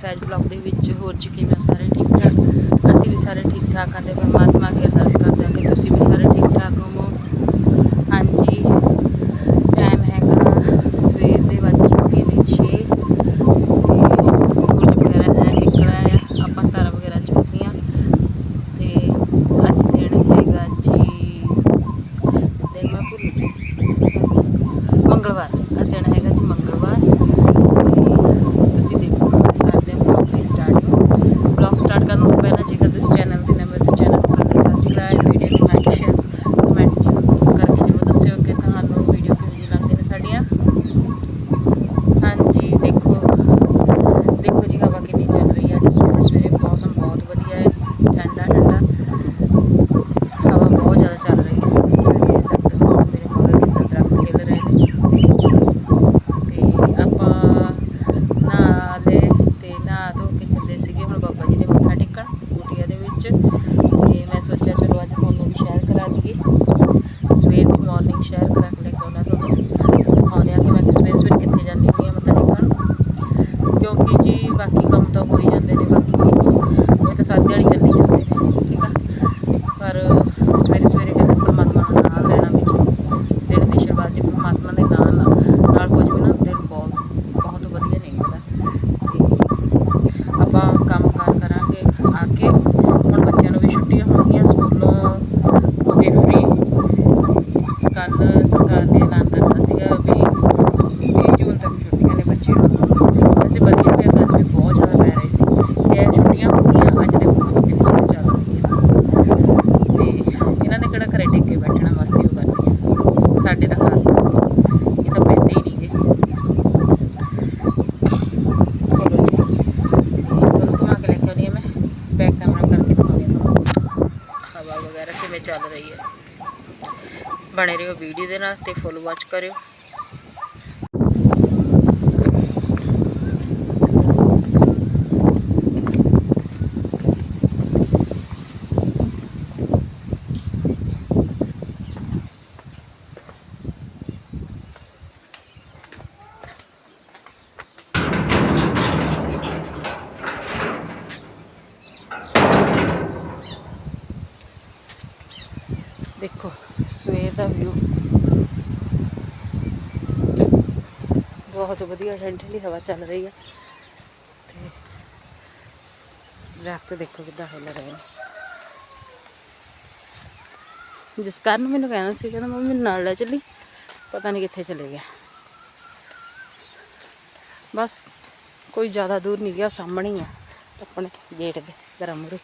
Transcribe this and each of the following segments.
ਸਹਿਜ ਬਲੌਗ ਦੇ ਵਿੱਚ ਹੋਰ ਜੀ ਕਿਵੇਂ ਸਾਰੇ ਠੀਕ ਠਾਕ? ਅਸੀਂ ਵੀ ਸਾਰੇ ਠੀਕ ਠਾਕ ਹਾਂ ਤੇ ਪਰਮਾਤਮਾ ਅੱਗੇ ਅਰਦਾਸ ਕਰਦੇ ਹਾਂ ਕਿ ਤੁਸੀਂ ਵੀ ਸਾਰੇ ਠੀਕ ਠਾਕ ਹੋਵੋ ਹਾਂਜੀ ਟਾਈਮ ਹੈਗਾ ਸਵੇਰ ਦੇ ਵੱਜ ਚੁੱਕੇ ਨੇ 6 ਤੇ ਸੂਰਜ ਵਗੈਰਾ ਹੈ ਨਿਕਲਿਆ ਆ ਆਪਾਂ ਤਾਰਾ ਵਗੈਰਾ ਚੁੱਕੀਆਂ ਤੇ ਅੱਜ ਦਿਨ ਹੈਗਾ ਜੀ ਦਿਨ ਮੈਂ ਭੁੱਲ ਗਈ ਮੰਗਲਵਾਰ ਅੱਜ ਦਿਨ ਹੈਗਾ ਜੀ ਮੰਗਲਵਾਰ ਤੇ ਤੁਸੀਂ ਦੇਖੋ ਕਰਦੇ ਹਾਂ ਵਲੌਗ ਦੀ ਸਟਾਰਟ ਵਲੌਗ ਸਟਾਰਟ ਕਰਨ ਤੋਂ ਪਹਿਲਾਂ ਜੇਕਰ ਤੁਸੀਂ ਚੈਨਲ ਤੇ ਨਵੇਂ ਹੋ ਤਾਂ ਚੈਨਲ ਨੂੰ ਕਰ ਸਬਸਕ੍ਰਾਈਬ ਵੀਡੀਓ ਨੂੰ ਲਾਈਕ ਸ਼ੇਅਰ ਕਮੈਂਟ ਕਰਕੇ ਜਰੂਰ ਦੱਸਿਓ ਕਿ ਤੁਹਾਨੂੰ ਵੀਡੀਓ ਕਿਵੇਂ ਜਿਹੀ ਲੱਗਦੀਆਂ ਨੇ ਸਾਡੀਆਂ ਹਾਂਜੀ ਦੇਖੋ ਦੇਖੋ ਜੀ ਹਵਾ ਕਿੰਨੀ ਚੱਲ ਰਹੀ ਹੈ ਅੱਜ ਸਵੇਰੇ ਸਵੇਰੇ ਮੌਸਮ ਬਹੁਤ ਵਧੀਆ ਹੈ ਠੰਡਾ ਠੰਡਾ ਹਵਾ ਬਹੁਤ ਜ਼ਿਆਦਾ ਚੱਲ ਰਹੀ ਹੈ ਤੁਸੀਂ ਦੇਖ ਸਕਦੇ ਹੋ ਮੇਰੇ ਮਗਰ ਕਿੰਨਾ ਦਰਖਤ ਖਿਲ ਰਹੇ ਨੇ ਤੇ ਆਪਾਂ ਨਹਾ ਲਏ ਤੇ ਨਹਾ ਧੋ ਕੇ ਚੱਲੇ ਸੀਗੇ ਹੁਣ ਬਾਬਾ ਜੀ ਦੇ ਮੱਥਾ ਟੇਕਣ ਕੁਟੀਆ ਦੇ ਵਿੱਚ ਤੇ ਮੈਂ ਸੋਚਿਆ ਚਲੋ ਅੱਜ ਤੁਹਾਨੂੰ ਵੀ ਸ਼ੇਅਰ ਕਰਾ ਦਈਏ ਸਵੇਰ ਦੀ ਮਾਰਨਿੰਗ ਸ਼ੇਅਰ ਕਰਾ ਕੇ ਲੈ ਕੇ ਆਉਣਾ ਤੁਹਾਨੂੰ ਦਿਖਾਉਂਦੇ ਆ ਕਿ ਮੈਂ ਕਿ ਸਵੇਰ ਸਵੇਰ ਕਿੱਥੇ ਜਾਂਦੀ ਹੁੰਦੀ ਹਾਂ ਮੱਥਾ ਟੇਕਣ ਕਿਉਂਕਿ ਜੀ ਬਾਕੀ ਕੰਮ ਤਾਂ ਹੋ ਹੀ ਜਾਂਦੇ ਨੇ ਬਾਕੀ ਉਹ ਤਾਂ ਸਾਰੀ ਦਿਹਾੜੀ ਚੱਲੀ ਜਾਂਦੇ ਨੇ ਠੀਕ ਆ ਪਰ ਸਵੇਰੇ ਸਵੇਰੇ ਕਹਿੰਦੇ ਪਰਮਾਤਮਾ ਦਾ ਨਾਮ ਲੈਣਾ ਵਿੱਚ ਦਿਨ ਦੀ ਸ਼ੁਰੂਆਤ ਜੀ ਪਰਮਾਤਮਾ ਦੇ ਨਾਮ ਨਾਲ ਨਾਲ ਕੁਝ ਵੀ ਨਾ ਦਿਨ ਬਹੁਤ ਬਹੁਤ ਵਧੀਆ ਨਿਕਲਦਾ ਤੇ ਆਪਾਂ ਕੰਮ ਕਾਰ ਕਰਾਂਗੇ ਆ ਕੇ ਹੁਣ ਬੱਚਿਆਂ ਨੂੰ ਵੀ ਛੁੱਟੀਆਂ ਹੋਣਗੀਆਂ ਸਕੂਲੋਂ ਹੋ ਗਏ ਫ੍ਰੀ ਕੱਲ ਸਰਕਾਰ ਨੇ ਐਲਾਨ ਕਰਤਾ ਸੀਗਾ ਵੀ 30 ਜੂਨ ਤੱਕ ਛੁੱਟੀਆਂ ਨੇ ਬੱਚਿਆਂ ਨੂੰ ਵੈਸੇ ਵਧੀਆ ਹੋਇਆ ਗਰਮੀ ਬਹੁਤ ਜ਼ਿਆਦਾ ਪੈ ਰਹੀ ਸੀ ਇਹ ਛੁੱਟੀਆਂ ਹੋ ਗਈਆਂ ਅੱਜ ਦੇ ਬਹੁਤ ਕਿੰਨੀ ਸਕੂਲ ਚੱਲ ਰਹੀ ਹੈ ਤੇ ਇਹਨਾਂ ਨੇ ਕਿਹੜਾ ਘਰੇ ਟਿਕ ਕੇ ਬੈਠਣਾ ਮਸਤੀ ਉਹ ਕਰਨੀ ਹੈ ਸਾਡੇ ਤਾਂ ਖਾਸ ਕਰਕੇ ਇਹ ਤਾਂ ਪੈਂਦੇ ਹੀ ਨਹੀਂਗੇ ਚਲੋ ਜੀ ਤੁਹਾਨੂੰ ਘੁਮਾ ਕੇ ਲੈ ਕੇ ਆਉਂਦੀ ਹਾਂ ਮੈਂ ਬੈਕ ਕੈਮਰਾ ਕਰਕੇ ਦਿਖਾਉਂਦੀ ਹਾਂ ਤੁਹਾਨੂੰ ਹਵਾ ਵਗੈਰਾ ਕਿਵੇਂ ਚੱਲ ਰਹੀ ਹੈ ਬਣੇ ਰਹੋ ਵੀਡੀਓ ਦੇ ਨਾਲ ਤੇ ਫੁੱਲ ਵਾਚ ਕਰਿਓ ਦੇਖੋ ਸਵੇਰ ਦਾ ਵਿਊ ਬਹੁਤ ਵਧੀਆ ਠੰਡੀ ਠੰਡੀ ਹਵਾ ਚੱਲ ਰਹੀ ਹੈ ਤੇ ਦਰਖਤ ਦੇਖੋ ਕਿੱਦਾਂ ਹਿੱਲ ਰਹੇ ਨੇ। ਜਿਸ ਕਾਰਨ ਮੈਨੂੰ ਕਹਿਣਾ ਸੀ, ਕਹਿੰਦਾ ਮੰਮੀ ਮੈਨੂੰ ਨਾਲ ਲੈ ਚੱਲੀ। ਪਤਾ ਨਹੀਂ ਕਿੱਥੇ ਚਲੇ ਗਿਆ। ਬਸ ਕੋਈ ਜ਼ਿਆਦਾ ਦੂਰ ਨਹੀਂ ਗਿਆ, ਸਾਹਮਣੇ ਹੀ ਆ ਆਪਣੇ ਗੇਟ ਦੇ ਘਰਾਂ ਮੂਹਰੇ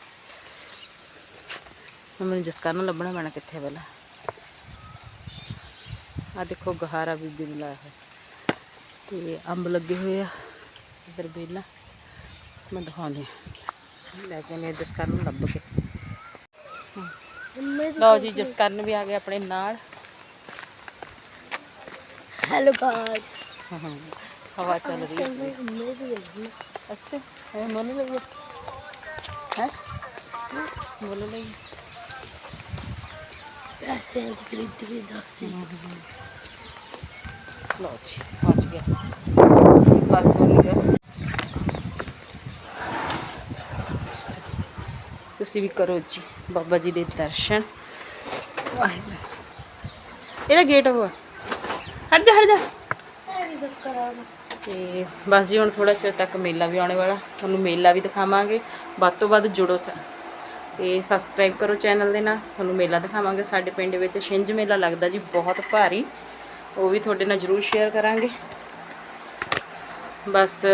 ਹੁਣ ਮੈਨੂੰ ਜਿਸ ਕਾਰਨ ਲੱਭਣਾ ਪੈਣਾ ਕਿੱਥੇ ਪਹਿਲਾਂ। ਆ ਦੇਖੋ ਗਹਾਰਾ ਬੀਬੀ ਨੇ ਲਾਇਆ ਹੋਇਆ। ਤੇ ਅੰਬ ਲੱਗੇ ਹੋਏ ਆ ਇਧਰ ਬੇਲਾ ਮੈਂ ਦਿਖਾਉਂਦੀ ਹਾਂ ਲੈ ਕੇ ਨੇ ਜਿਸ ਕਾਰਨ ਨੂੰ ਲੱਭ ਕੇ ਲਓ ਜੀ ਜਿਸ ਕਾਰਨ ਵੀ ਆ ਗਏ ਆਪਣੇ ਨਾਲ हेलो गाइस ਹਵਾ ਚੱਲ ਰਹੀ ਹੈ मैं भी लगी ਅੱਛਾ ਐ ਮਨ ਲੱਗੀ ਹੈ ਬੋਲ ਲਈ ऐसे हैं खरीद खरीद से ਲਓ ਤੁਸੀਂ ਵੀ ਕਰੋ ਜੀ, ਬਾਬਾ ਜੀ ਦੇ ਦਰਸ਼ਨ। ਵਾਹਿਗੁਰੂ। ਇਹਦਾ ਗੇਟ ਹੋਆ ਹਟ ਜਾ ਹਟ ਜਾ। ਤੇ ਬਸ ਜੀ, ਹੁਣ ਥੋੜਾ ਚਿਰ ਤੱਕ ਮੇਲਾ ਵੀ ਆਉਣੇ ਵਾਲਾ। ਤੁਹਾਨੂੰ ਮੇਲਾ ਵੀ ਦਿਖਾਵਾਂਗੇ। ਵੱਧ ਤੋਂ ਵੱਧ ਜੁੜੋ ਸਾ। ਤੇ ਸਬਸਕ੍ਰਾਈਬ ਕਰੋ ਚੈਨਲ ਦੇ ਨਾਲ। ਤੁਹਾਨੂੰ ਮੇਲਾ ਦਿਖਾਵਾਂਗੇ। ਸਾਡੇ ਪਿੰਡ ਵਿੱਚ ਛਿੰਝ ਮੇਲਾ ਲੱਗਦਾ ਜੀ, ਬਹੁਤ ਭਾਰੀ। ਉਹ ਵੀ ਤੁਹਾਡੇ ਨਾਲ ਜ਼ਰੂਰ ਸ਼ੇਅਰ ਕਰਾਂਗੇ। ਬਸ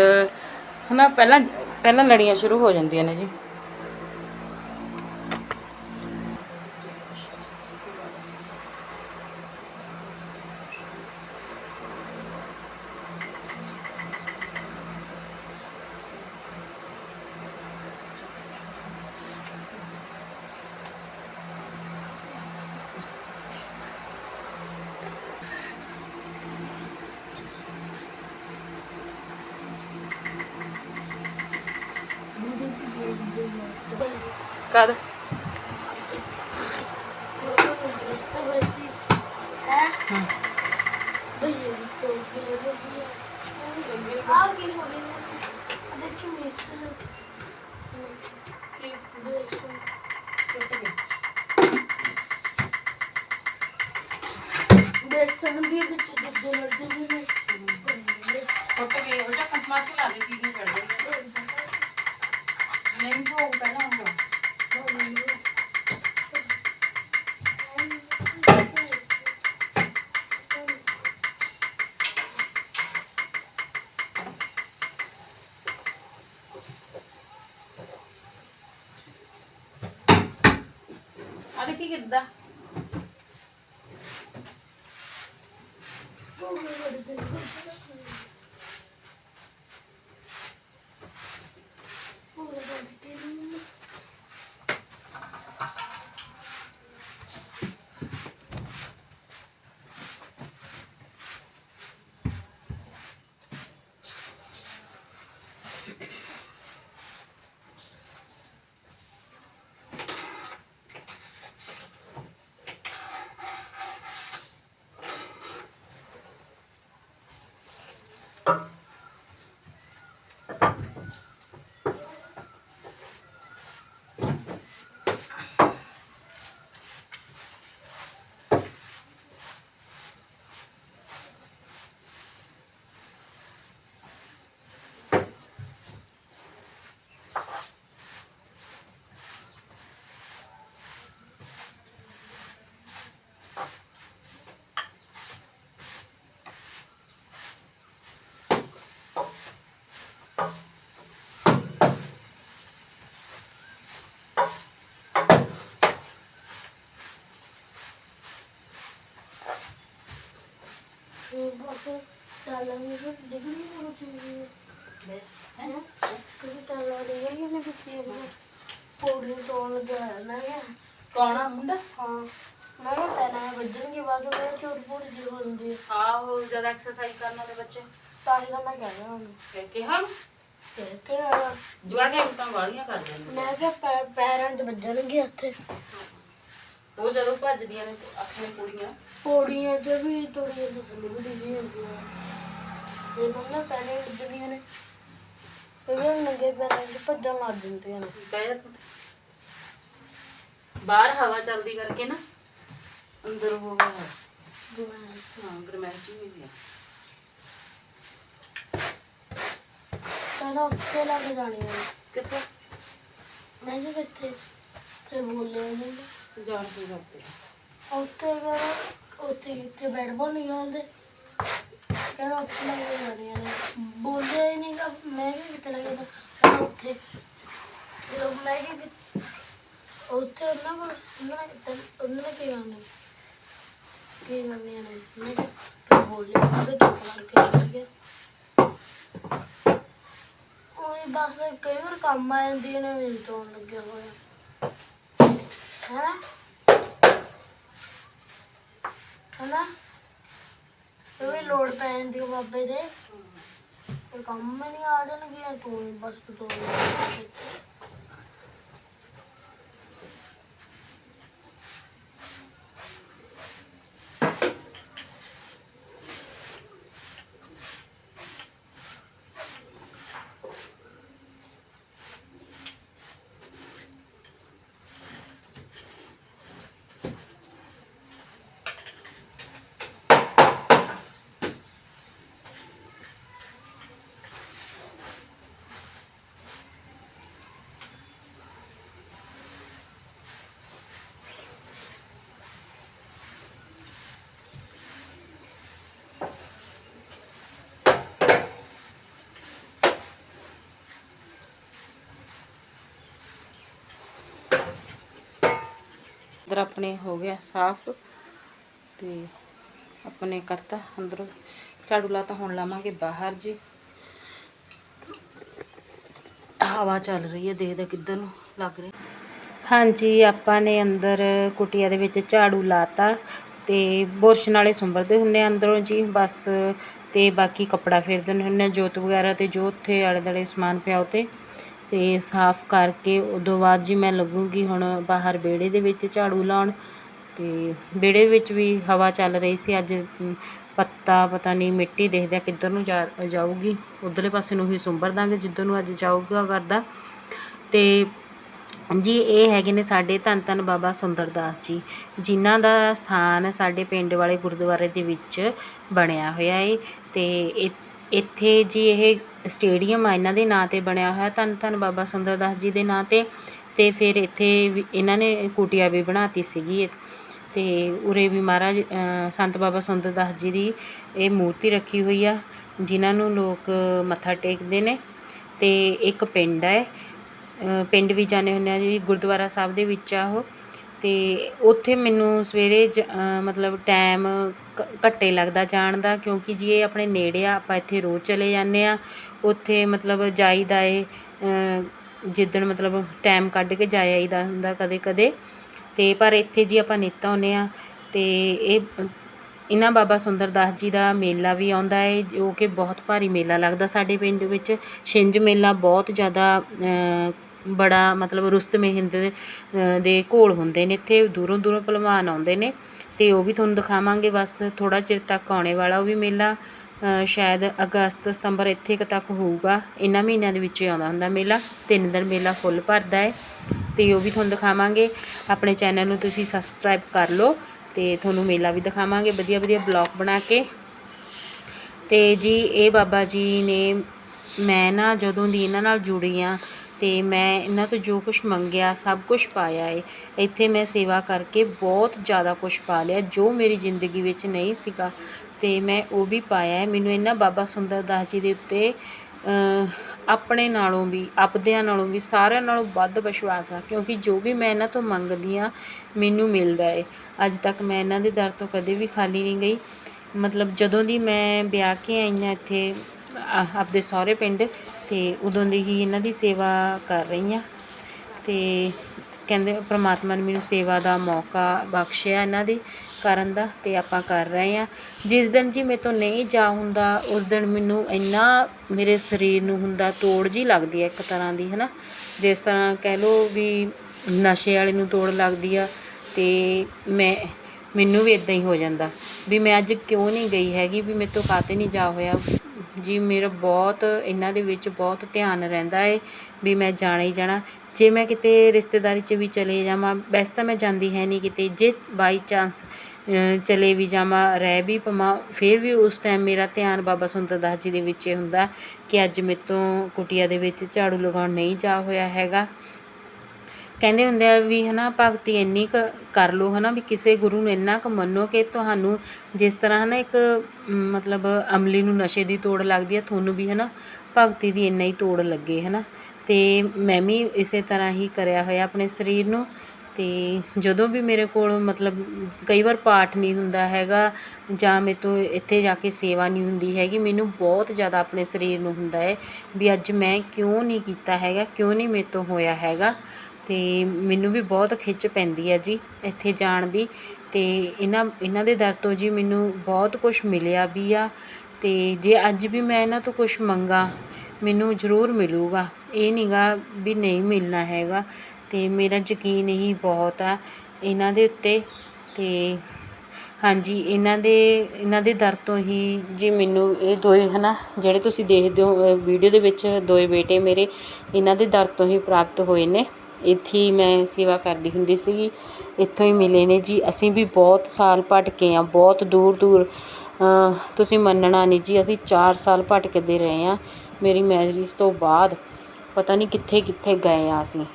ਹਨਾ ਪਹਿਲਾਂ ਪਹਿਲਾਂ ਲੜੀਆਂ ਸ਼ੁਰੂ ਹੋ ਜਾਂਦੀਆਂ ਨੇ ਜੀ। ਕਦ ਬੇਸਣ ਵੀ ਵਿੱਚ ਜਿੱਦੇ ਲੱਗੇ ਸੀ ਨੇ ਟੁੱਟ ਗਏ ਉਹ ਢੱਕਣ ਸਮਾਰ ਕੇ ਲਾ ਦੇ, ਕੀ ਨਹੀਂ ਚੜਦੇ ਨਹੀਂ ਭੋਗ ਪਹਿਲਾਂ ਹੁੰਦਾ ਆ ਦੇਖੀ ਕਿੱਦਾਂ ਤਾਲਾ ਵੀ ਦੇਖ ਨਹੀਂ ਹੋ ਚੁੱਕੀ ਹੈ। ਕਿ ਤਾਲਾ ਦੇਖ ਨਹੀਂ ਨੇ ਪਿੱਛੇ ਪੌੜੀ ਤੋਂ ਲੱਗਾ ਹੈ। ਨਾ ਇਹ ਕੌਣ ਆ ਮੁੰਡਾ? ਹਾਂ। ਮੈਂ ਕਿਹਾ ਪੈਣਾ ਵੱਜਣਗੇ ਬਾਅਦ ਵਿੱਚ ਚੋਟ ਪੂਰੀ ਜੀ ਹੁੰਦੀ ਹੈ ਹਾਂ ਉਹ ਜ਼ਿਆਦਾ ਐਕਸਰਸਾਈਜ਼ ਕਰਨ ਵਾਲੇ ਬੱਚੇ। ਤਾਂ ਹੀ ਤਾਂ ਮੈਂ ਕਹਿ ਰਿਹਾ ਹਾਂ। ਕਿ ਕਿਹਾ ਫਿਰ ਕਿ ਆ, ਜਵਾਨੇ ਤਾਂ ਗਾਲੀਆਂ ਕਰਦੇ ਨੇ ਮੈਂ ਕਿਹਾ ਪੈ- ਪੈਰਾਂ 'ਚ ਵੱਜਣਗੇ ਉੱਥੇ। ਉਹ ਜਦੋਂ ਭੱਜਦੀਆਂ ਨੇ ਆਪਣੇ ਕੁੜੀਆਂ ਪੌੜੀਆਂ 'ਚ ਵੀ ਵੀ ਡਿੱਗੀ ਤੇ ਨਾ ਨੇ। ਤੇ ਵੀ ਨੰਗੇ ਪੈਰਾਂ 'ਚ ਭੱਜਣ ਲੱਗ ਨੇ। ਜਾ। ਬਾਹਰ ਹਵਾ ਚੱਲਦੀ ਕਰਕੇ ਨਾ ਅੰਦਰ ਉਹ ਹੈ ਹਾਂ ਗਰਮੈਸ਼ ਹੀ ਹੋਈ ਹੈ ਕਹਿੰਦਾ ਉੱਥੇ ਲੱਗ ਜਾਣੀ ਹੈ ਕਿੱਥੇ? ਮੈਂ ਕਿੱਥੇ? ਤੇ ਬੋਲੇ ਨਹੀਂ। ਜਾਣ ਕੇ ਕਰਦੇ ਉੱਥੇ ਕਹਿੰਦਾ ਉੱਥੇ ਕਿੱਥੇ ਬੈਟ ਬਾਲ ਨਹੀਂ ਖੇਲਦੇ ਕਹਿੰਦਾ ਉੱਥੇ ਲੱਗ ਜਾਣੀ ਨੇ ਬੋਲਿਆ ਹੀ ਨਹੀਂ ਗਾ, ਮੈਂ ਕਿਹਾ ਕਿੱਥੇ ਲੱਗ ਜਾਂਦਾ ਕਹਿੰਦਾ ਉੱਥੇ। ਤੇ ਉਹ ਮੈਂ ਕਿ ਉੱਥੇ ਉਹਨਾਂ ਕੋਲ, ਉਹਨਾਂ ਨੇ ਕਿੱਥੇ- ਉਹਨਾਂ ਨੇ ਕੀ ਕਰਨਾ? ਕੀ ਕਰਨੀ ਨੇ ਮੈਂ ਕਿਹਾ ਬੋਲੇ, ਉਹਦੇ ਚੁੱਪ ਕਰਕੇ ਚੜ ਗਿਆ। ਬਸ ਕਈ ਵਾਰ ਕੰਮ ਆ ਜਾਂਦੀ ਨੇ ਮੈਨੂੰ ਤੋਂ ਲੱਗਿਆ ਹੋਇਆ। ਹੈਨਾ ਹਨਾ ਇਹ ਵੀ ਲੋੜ ਪੈ ਜਾਂਦੀ ਆ ਬਾਬੇ ਦੇ ਤੇ ਕੰਮ ਹੀ ਨਹੀਂ ਆ ਜਾਣਗੇ ਤੂੰ ਬਸ ਤੂੰ ਹੀ। ਆਪਣੇ ਹੋ ਗਿਆ ਸਾਫ਼ ਤੇ ਆਪਣੇ ਕਰਤਾ ਅੰਦਰੋਂ। ਝਾੜੂ ਲਾਤਾ, ਹੁਣ ਲਾਵਾਂਗੇ ਬਾਹਰ ਜੀ। ਹਵਾ ਚੱਲ ਰਹੀ ਹੈ, ਦੇਖਦੇ ਕਿੱਧਰ ਨੂੰ ਲੱਗ ਰਿਹਾ। ਹਾਂਜੀ, ਆਪਾਂ ਨੇ ਅੰਦਰ ਕੁਟੀਆ ਦੇ ਵਿੱਚ ਝਾੜੂ ਲਾਤਾ ਤੇ ਬੁਰਸ਼ ਨਾਲੇ ਸੁੰਬਰਦੇ ਹੁੰਨੇ ਆ ਅੰਦਰੋਂ ਜੀ, ਬਸ। ਤੇ ਬਾਕੀ ਕੱਪੜਾ ਫੇਰ ਦਿੰਦੇ ਹੁੰਨੇ ਆ ਜੋਤ ਵਗੈਰਾ ਤੇ ਜੋ ਉੱਥੇ ਆਲੇ ਦੁਆਲੇ ਸਮਾਨ ਪਿਆ ਉਤੇ ਤੇ ਸਾਫ਼ ਕਰਕੇ ਉਦੋਂ ਬਾਅਦ ਜੀ ਮੈਂ ਲੱਗੂਗੀ ਹੁਣ ਬਾਹਰ ਵਿਹੜੇ ਦੇ ਵਿੱਚ ਝਾੜੂ ਲਾਉਣ। ਅਤੇ ਵਿਹੜੇ ਵਿੱਚ ਵੀ ਹਵਾ ਚੱਲ ਰਹੀ ਸੀ, ਅੱਜ ਪੱਤਾ ਪਤਾ ਨਹੀਂ ਮਿੱਟੀ ਦੇਖਦੇ ਆ ਕਿੱਧਰ ਨੂੰ ਜਾ, ਜਾਊਗੀ। ਉੱਧਰਲੇ ਪਾਸੇ ਨੂੰ ਹੀ ਸੁੰਬਰ ਦਾਂਗੇ ਜਿੱਧਰ ਨੂੰ ਅੱਜ ਜਾਊਗਾ ਕਰਦਾ। ਅਤੇ ਜੀ ਇਹ ਹੈਗੇ ਨੇ ਸਾਡੇ ਧੰਨ ਧੰਨ ਬਾਬਾ ਸੁੰਦਰਦਾਸ ਜੀ, ਜਿਨ੍ਹਾਂ ਦਾ ਸਥਾਨ ਸਾਡੇ ਪਿੰਡ ਵਾਲੇ ਗੁਰਦੁਆਰੇ ਦੇ ਵਿੱਚ ਬਣਿਆ ਹੋਇਆ ਏ। ਅਤੇ ਇੱਥੇ ਜੀ ਇਹ ਸਟੇਡੀਅਮ ਆ, ਇਹਨਾਂ ਦੇ ਨਾਂ ਤੇ ਬਣਿਆ ਹੋਇਆ। ਧੰਨ ਧੰਨ ਬਾਬਾ ਸੁੰਦਰ ਦਾਸ ਜੀ ਦੇ ਨਾਂ ਤੇ ਅਤੇ ਫਿਰ ਇੱਥੇ ਵੀ ਇਹਨਾਂ ਨੇ ਕੁਟੀਆ ਵੀ ਬਣਾਤੀ ਸੀਗੀ ਅਤੇ ਉਰੇ ਵੀ ਮਹਾਰਾਜ ਸੰਤ ਬਾਬਾ ਸੁੰਦਰ ਦਾਸ ਜੀ ਦੀ ਇਹ ਮੂਰਤੀ ਰੱਖੀ ਹੋਈ ਆ, ਜਿਨ੍ਹਾਂ ਨੂੰ ਲੋਕ ਮੱਥਾ ਟੇਕਦੇ ਨੇ। ਅਤੇ ਇੱਕ ਪਿੰਡ ਹੈ ਪਿੰਡ ਵੀ ਜਾਂਦੇ ਹੁੰਦੇ ਆ ਜੀ, ਗੁਰਦੁਆਰਾ ਸਾਹਿਬ ਦੇ ਵਿੱਚ ਆ ਉਹ। ਤੇ ਉੱਥੇ ਮੈਨੂੰ ਸਵੇਰੇ ਜ- ਮਤਲਬ ਟਾਈਮ ਘ- ਘੱਟੇ ਲੱਗਦਾ ਜਾਣ ਦਾ, ਕਿਉਂਕਿ ਜੀ ਇਹ ਆਪਣੇ ਨੇੜੇ ਆ, ਆਪਾਂ ਇੱਥੇ ਰੋਜ਼ ਚਲੇ ਜਾਂਦੇ ਹਾਂ। ਉੱਥੇ ਮਤਲਬ ਜਾਈਦਾ ਏ ਜਿੱਦਣ ਮਤਲਬ ਟਾਈਮ ਕੱਢ ਕੇ ਜਾ ਆਈਦਾ ਹੁੰਦਾ ਕਦੇ ਕਦੇ। ਅਤੇ ਪਰ ਇੱਥੇ ਜੀ ਆਪਾਂ ਨਿੱਤ ਆਉਂਦੇ ਹਾਂ ਅਤੇ ਇਹ, ਇਹਨਾਂ ਬਾਬਾ ਸੁੰਦਰ ਦਾਸ ਜੀ ਦਾ ਮੇਲਾ ਵੀ ਆਉਂਦਾ ਹੈ ਜੋ ਕਿ ਬਹੁਤ ਭਾਰੀ ਮੇਲਾ ਲੱਗਦਾ ਸਾਡੇ ਪਿੰਡ ਵਿੱਚ। ਛਿੰਝ ਮੇਲਾ ਬਹੁਤ ਜ਼ਿਆਦਾ ਬੜਾ ਮਤਲਬ ਰੁਸਤਮੇ ਹਿੰਦ ਦੇ ਘੋਲ ਹੁੰਦੇ ਨੇ, ਇੱਥੇ ਦੂਰੋਂ ਦੂਰੋਂ ਭਲਵਾਨ ਆਉਂਦੇ ਨੇ ਅਤੇ ਉਹ ਵੀ ਤੁਹਾਨੂੰ ਦਿਖਾਵਾਂਗੇ, ਬਸ ਥੋੜ੍ਹਾ ਚਿਰ ਤੱਕ ਆਉਣੇ ਵਾਲਾ ਉਹ ਵੀ ਮੇਲਾ ਸ਼ਾਇਦ ਅਗਸਤ ਸਤੰਬਰ ਇੱਥੇ ਕੁ ਤੱਕ ਹੋਊਗਾ, ਇਹਨਾਂ ਮਹੀਨਿਆਂ ਦੇ ਵਿੱਚ ਹੀ ਆਉਂਦਾ ਹੁੰਦਾ ਮੇਲਾ, ਤਿੰਨ ਦਿਨ ਮੇਲਾ ਫੁੱਲ ਭਰਦਾ ਹੈ ਅਤੇ ਉਹ ਵੀ ਤੁਹਾਨੂੰ ਦਿਖਾਵਾਂਗੇ, ਆਪਣੇ ਚੈਨਲ ਨੂੰ ਤੁਸੀਂ ਸਬਸਕ੍ਰਾਈਬ ਕਰ ਲਓ ਅਤੇ ਤੁਹਾਨੂੰ ਮੇਲਾ ਵੀ ਦਿਖਾਵਾਂਗੇ, ਵਧੀਆ ਵਧੀਆ ਬਲੌਗ ਬਣਾ ਕੇ। ਅਤੇ ਜੀ, ਇਹ ਬਾਬਾ ਜੀ ਨੇ, ਮੈਂ ਨਾ ਜਦੋਂ ਦੀ ਇਹਨਾਂ ਨਾਲ ਜੁੜੀ ਆ ਅਤੇ ਮੈਂ ਇਹਨਾਂ ਤੋਂ ਜੋ ਕੁਛ ਮੰਗਿਆ, ਸਭ ਕੁਛ ਪਾਇਆ ਹੈ ਇੱਥੇ ਮੈਂ ਸੇਵਾ ਕਰਕੇ ਬਹੁਤ ਜ਼ਿਆਦਾ ਕੁਛ ਪਾ ਲਿਆ, ਜੋ ਮੇਰੀ ਜ਼ਿੰਦਗੀ ਵਿੱਚ ਨਹੀਂ ਸੀਗਾ। ਅਤੇ ਮੈਂ ਉਹ ਵੀ ਪਾਇਆ ਹੈ ਮੈਨੂੰ ਇਹਨਾਂ ਬਾਬਾ ਸੁੰਦਰਦਾਸ ਜੀ ਦੇ ਉੱਤੇ ਆਪਣੇ ਨਾਲੋਂ ਵੀ, ਆਪਦਿਆਂ ਨਾਲੋਂ ਵੀ, ਸਾਰਿਆਂ ਨਾਲੋਂ ਵੱਧ ਵਿਸ਼ਵਾਸ ਆ। ਕਿਉਂਕਿ ਜੋ ਵੀ ਮੈਂ ਇਹਨਾਂ ਤੋਂ ਮੰਗਦੀ ਹਾਂ, ਮੈਨੂੰ ਮਿਲਦਾ ਏ। ਅੱਜ ਤੱਕ ਮੈਂ ਇਹਨਾਂ ਦੇ ਦਰ ਤੋਂ ਕਦੇ ਵੀ ਖਾਲੀ ਨਹੀਂ ਗਈ। ਮਤਲਬ ਜਦੋਂ ਦੀ ਮੈਂ ਵਿਆਹ ਕੇ ਆਈ ਹਾਂ ਇੱਥੇ ਆਪਦੇ ਸਹੁਰੇ ਪਿੰਡ ਤੇ ਉਦੋਂ ਦੀ ਹੀ ਇਹਨਾਂ ਦੀ ਸੇਵਾ ਕਰ ਰਹੀ ਹਾਂ ਤੇ ਕਹਿੰਦੇ ਪ੍ਰਮਾਤਮਾ ਨੇ ਮੈਨੂੰ ਸੇਵਾ ਦਾ ਮੌਕਾ ਬਖਸ਼ਿਆ ਇਹਨਾਂ ਦੀ ਕਰਨ ਦਾ ਤੇ ਆਪਾਂ ਕਰ ਰਹੇ ਹਾਂ। ਜਿਸ ਦਿਨ ਜੀ ਮੇਰੇ ਤੋਂ ਨਹੀਂ ਜਾ ਹੁੰਦਾ, ਉਸ ਦਿਨ ਮੈਨੂੰ ਇੰਨਾ ਮੇਰੇ ਸਰੀਰ ਨੂੰ ਹੁੰਦਾ ਤੋੜ ਜੀ ਲੱਗਦੀ ਹੈ ਇੱਕ ਤਰ੍ਹਾਂ ਦੀ, ਹਨਾ। ਜਿਸ ਤਰ੍ਹਾਂ ਕਹਿ ਲਓ ਵੀ ਨਸ਼ੇ ਵਾਲੇ ਨੂੰ ਤੋੜ ਲੱਗਦੀ ਆ ਤੇ ਮੈਂ, ਮੈਨੂੰ ਵੀ ਇਦਾਂ ਹੀ ਹੋ ਜਾਂਦਾ ਵੀ ਮੈਂ ਅੱਜ ਕਿਉਂ ਨਹੀਂ ਗਈ ਹੈਗੀ, ਵੀ ਮੇਰੇ ਤੋਂ ਕਾਤੇ ਨਹੀਂ ਜਾ ਹੋਇਆ। ਜੀ, ਮੇਰਾ ਬਹੁਤ, ਇਹਨਾਂ ਦੇ ਵਿੱਚ ਬਹੁਤ ਧਿਆਨ ਰਹਿੰਦਾ ਏ ਵੀ ਮੈਂ ਜਾਣਾ ਹੀ ਜਾਣਾ। ਜੇ ਮੈਂ ਕਿਤੇ ਰਿਸ਼ਤੇਦਾਰੀ 'ਚ ਵੀ ਚਲੇ ਜਾਵਾਂ, ਵੈਸੇ ਤਾਂ ਮੈਂ ਜਾਂਦੀ ਹੈ ਨਹੀਂ ਕਿਤੇ। ਜੇ ਬਾਈ ਚਾਂਸ ਚਲੇ ਵੀ ਜਾਵਾਂ, ਰਹਿ ਵੀ ਪਵਾਂ, ਫਿਰ ਵੀ ਉਸ ਟਾਈਮ ਮੇਰਾ ਧਿਆਨ ਬਾਬਾ ਸੁੰਦਰ ਦਾਸ ਜੀ ਦੇ ਵਿੱਚ ਹੀ ਹੁੰਦਾ ਕਿ ਅੱਜ ਮੇਰੇ ਤੋਂ ਕੁਟੀਆ ਦੇ ਵਿੱਚ ਝਾੜੂ ਲਗਾਉਣ ਨਹੀਂ ਜਾ ਹੋਇਆ ਹੈਗਾ। ਕਹਿੰਦੇ ਹੁੰਦੇ ਆ ਵੀ ਹਨਾ, ਭਗਤੀ ਇੰਨੀ ਕੁ ਕਰ ਲਓ ਹਨਾ, ਵੀ ਕਿਸੇ ਗੁਰੂ ਨੂੰ ਇੰਨਾ ਕੁ ਮੰਨੋ ਕਿ ਤੁਹਾਨੂੰ ਜਿਸ ਤਰ੍ਹਾਂ ਹਨਾ ਇੱਕ ਮਤਲਬ ਅਮਲੀ ਨੂੰ ਨਸ਼ੇ ਦੀ ਤੋੜ ਲੱਗਦੀ ਹੈ ਤੁਹਾਨੂੰ ਵੀ ਹਨਾ ਭਗਤੀ ਦੀ ਇੰਨਾ ਹੀ ਤੋੜ ਲੱਗੇ ਹਨਾ। ਤੇ ਮੈਂ ਵੀ ਇਸੇ ਤਰ੍ਹਾਂ ਹੀ ਕਰਿਆ ਹੋਇਆ ਆਪਣੇ ਸਰੀਰ ਨੂੰ। ਤੇ ਜਦੋਂ ਵੀ ਮੇਰੇ ਕੋਲ ਮਤਲਬ ਕਈ ਵਾਰ ਪਾਠ ਨਹੀਂ ਹੁੰਦਾ ਹੈਗਾ ਜਾਂ ਮੇਰੇ ਤੋਂ ਇੱਥੇ ਜਾ ਕੇ ਸੇਵਾ ਨਹੀਂ ਹੁੰਦੀ ਹੈਗੀ, ਮੈਨੂੰ ਬਹੁਤ ਜ਼ਿਆਦਾ ਆਪਣੇ ਸਰੀਰ ਨੂੰ ਹੁੰਦਾ ਹੈ ਵੀ ਅੱਜ ਮੈਂ ਕਿਉਂ ਨਹੀਂ ਕੀਤਾ ਹੈਗਾ, ਕਿਉਂ ਨਹੀਂ ਮੇਰੇ ਤੋਂ ਹੋਇਆ ਹੈਗਾ। ਅਤੇ ਮੈਨੂੰ ਵੀ ਬਹੁਤ ਖਿੱਚ ਪੈਂਦੀ ਹੈ ਜੀ ਇੱਥੇ ਜਾਣ ਦੀ ਅਤੇ ਇਹਨਾਂ ਇਹਨਾਂ ਦੇ ਦਰ ਤੋਂ ਜੀ ਮੈਨੂੰ ਬਹੁਤ ਕੁਛ ਮਿਲਿਆ ਵੀ ਆ ਅਤੇ ਜੇ ਅੱਜ ਵੀ ਮੈਂ ਇਹਨਾਂ ਤੋਂ ਕੁਛ ਮੰਗਾ, ਮੈਨੂੰ ਜ਼ਰੂਰ ਮਿਲੂਗਾ। ਇਹ ਨਹੀਂ ਗਾ ਵੀ ਨਹੀਂ ਮਿਲਣਾ ਹੈਗਾ ਅਤੇ ਮੇਰਾ ਯਕੀਨ ਹੀ ਬਹੁਤ ਆ ਇਹਨਾਂ ਦੇ ਉੱਤੇ ਅਤੇ ਹਾਂਜੀ, ਇਹਨਾਂ ਦੇ ਇਹਨਾਂ ਦੇ ਦਰ ਤੋਂ ਹੀ ਜੀ ਮੈਨੂੰ ਇਹ ਦੋਏ ਹੈ ਨਾ ਜਿਹੜੇ ਤੁਸੀਂ ਦੇਖਦੇ ਹੋ ਵੀਡੀਓ ਦੇ ਵਿੱਚ ਦੋਏ ਬੇਟੇ ਮੇਰੇ, ਇਹਨਾਂ ਦੇ ਦਰ ਤੋਂ ਹੀ ਪ੍ਰਾਪਤ ਹੋਏ ਨੇ। ਇੱਥੇ ਹੀ ਮੈਂ ਸੇਵਾ ਕਰਦੀ ਹੁੰਦੀ ਸੀਗੀ, ਇੱਥੋਂ ਹੀ ਮਿਲੇ ਨੇ ਜੀ। ਅਸੀਂ ਵੀ ਬਹੁਤ ਸਾਲ ਭਟਕੇ ਹਾਂ, ਬਹੁਤ ਦੂਰ ਦੂਰ। ਤੁਸੀਂ ਮੰਨਣਾ ਨਹੀਂ ਜੀ, ਅਸੀਂ ਚਾਰ ਸਾਲ ਭਟਕਦੇ ਰਹੇ ਹਾਂ ਮੇਰੀ ਮੈਰਿਜ ਤੋਂ ਬਾਅਦ। ਪਤਾ ਨਹੀਂ ਕਿੱਥੇ ਕਿੱਥੇ ਗਏ ਹਾਂ ਅਸੀਂ।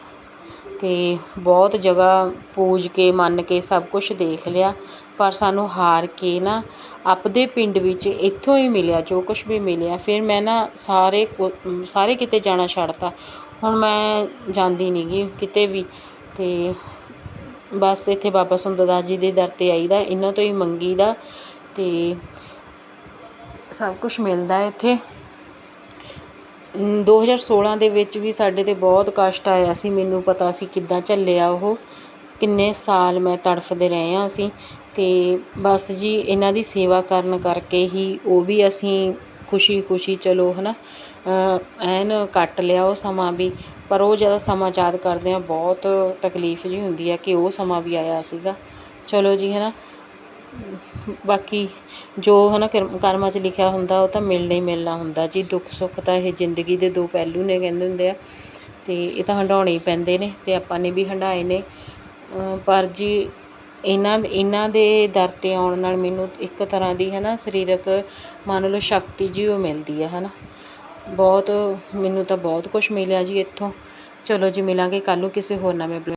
ਅਤੇ ਬਹੁਤ ਜਗ੍ਹਾ ਪੂਜ ਕੇ, ਮੰਨ ਕੇ ਸਭ ਕੁਝ ਦੇਖ ਲਿਆ। ਪਰ ਸਾਨੂੰ ਹਾਰ ਕੇ ਨਾ ਆਪਦੇ ਪਿੰਡ ਵਿੱਚ ਇੱਥੋਂ ਹੀ ਮਿਲਿਆ, ਜੋ ਕੁਝ ਵੀ ਮਿਲਿਆ। ਫਿਰ ਮੈਂ ਨਾ ਸਾਰੇ ਕੋ- ਸਾਰੇ ਕਿਤੇ ਜਾਣਾ ਛੱਡਤਾ। ਹੁਣ ਮੈਂ ਜਾਂਦੀ ਨਹੀਂ ਗੀ ਕਿਤੇ ਵੀ ਅਤੇ ਬਸ ਇੱਥੇ ਬਾਬਾ ਸੁੰਦਰ ਦਾਸ ਜੀ ਦੇ ਦਰ ਤੇ ਆਈਦਾ ਇਹਨਾਂ ਤੋਂ ਹੀ ਮੰਗੀਦਾ ਅਤੇ ਸਭ ਕੁਛ ਮਿਲਦਾ ਹੈ ਇੱਥੇ। ਅਮ 2016 ਦੇ ਵਿੱਚ ਵੀ ਸਾਡੇ ਤੇ ਬਹੁਤ ਕਸ਼ਟ ਆਇਆ ਸੀ ਮੈਨੂੰ ਪਤਾ ਸੀ ਕਿੱਦਾਂ ਝੱਲਿਆ ਉਹ ਕਿੰਨੇ ਸਾਲ ਮੈਂ ਤੜਫਦੇ ਰਹੇ ਹਾਂ ਅਸੀਂ ਤੇ ਬਸ ਜੀ ਇਹਨਾਂ ਦੀ ਸੇਵਾ ਕਰਨ ਕਰਕੇ ਹੀ ਉਹ ਵੀ ਅਸੀਂ ਖੁਸ਼ੀ ਖੁਸ਼ੀ ਚਲੋ ਹਨਾ ਅ, ਐਨ ਕੱਟ ਲਿਆ ਉਹ ਸਮਾਂ ਵੀ, ਪਰ ਉਹ ਜਦੋਂ ਸਮਾਂ ਯਾਦ ਕਰਦੇ ਆ ਬਹੁਤ ਤਕਲੀਫ ਜਿਹੀ ਹੁੰਦੀ ਹੈ ਕਿ ਉਹ ਸਮਾਂ ਵੀ ਆਇਆ ਸੀਗਾ। ਚਲੋ ਜੀ ਹੈ ਨਾ ਬਾਕੀ ਜੋ ਹੈ ਨਾ ਕਰਮ, ਕਰਮਾਂ 'ਚ ਲਿਖਿਆ ਹੁੰਦਾ, ਉਹ ਤਾਂ ਮਿਲਣਾ ਹੀ ਮਿਲਣਾ ਹੁੰਦਾ ਜੀ। ਦੁੱਖ ਸੁੱਖ ਤਾਂ ਇਹ ਜ਼ਿੰਦਗੀ ਦੇ ਦੋ ਪਹਿਲੂ ਨੇ ਕਹਿੰਦੇ ਹੁੰਦੇ ਆ। ਅਤੇ ਇਹ ਤਾਂ ਹੰਢਾਉਣੇ ਹੀ ਪੈਂਦੇ ਨੇ ਅਤੇ ਆਪਾਂ ਨੇ ਵੀ ਹੰਢਾਏ ਨੇ। ਪਰ ਜੀ, ਇਹਨਾਂ ਇਹਨਾਂ ਦੇ ਦਰ 'ਤੇ ਆਉਣ ਨਾਲ ਮੈਨੂੰ ਇੱਕ ਤਰ੍ਹਾਂ ਦੀ ਹੈ ਨਾ ਸਰੀਰਕ, ਮੰਨ ਲਓ, ਸ਼ਕਤੀ ਜੀ ਉਹ ਮਿਲਦੀ ਹੈ ਹੈ ਨਾ ਬਹੁਤ, ਮੈਨੂੰ ਤਾਂ ਬਹੁਤ ਕੁਛ ਮਿਲਿਆ ਜੀ ਇੱਥੋਂ। ਚਲੋ ਜੀ, ਮਿਲਾਂਗੇ ਕੱਲ੍ਹ ਨੂੰ ਕਿਸੇ ਹੋਰ ਨਵੇਂ ਬਲੌਗ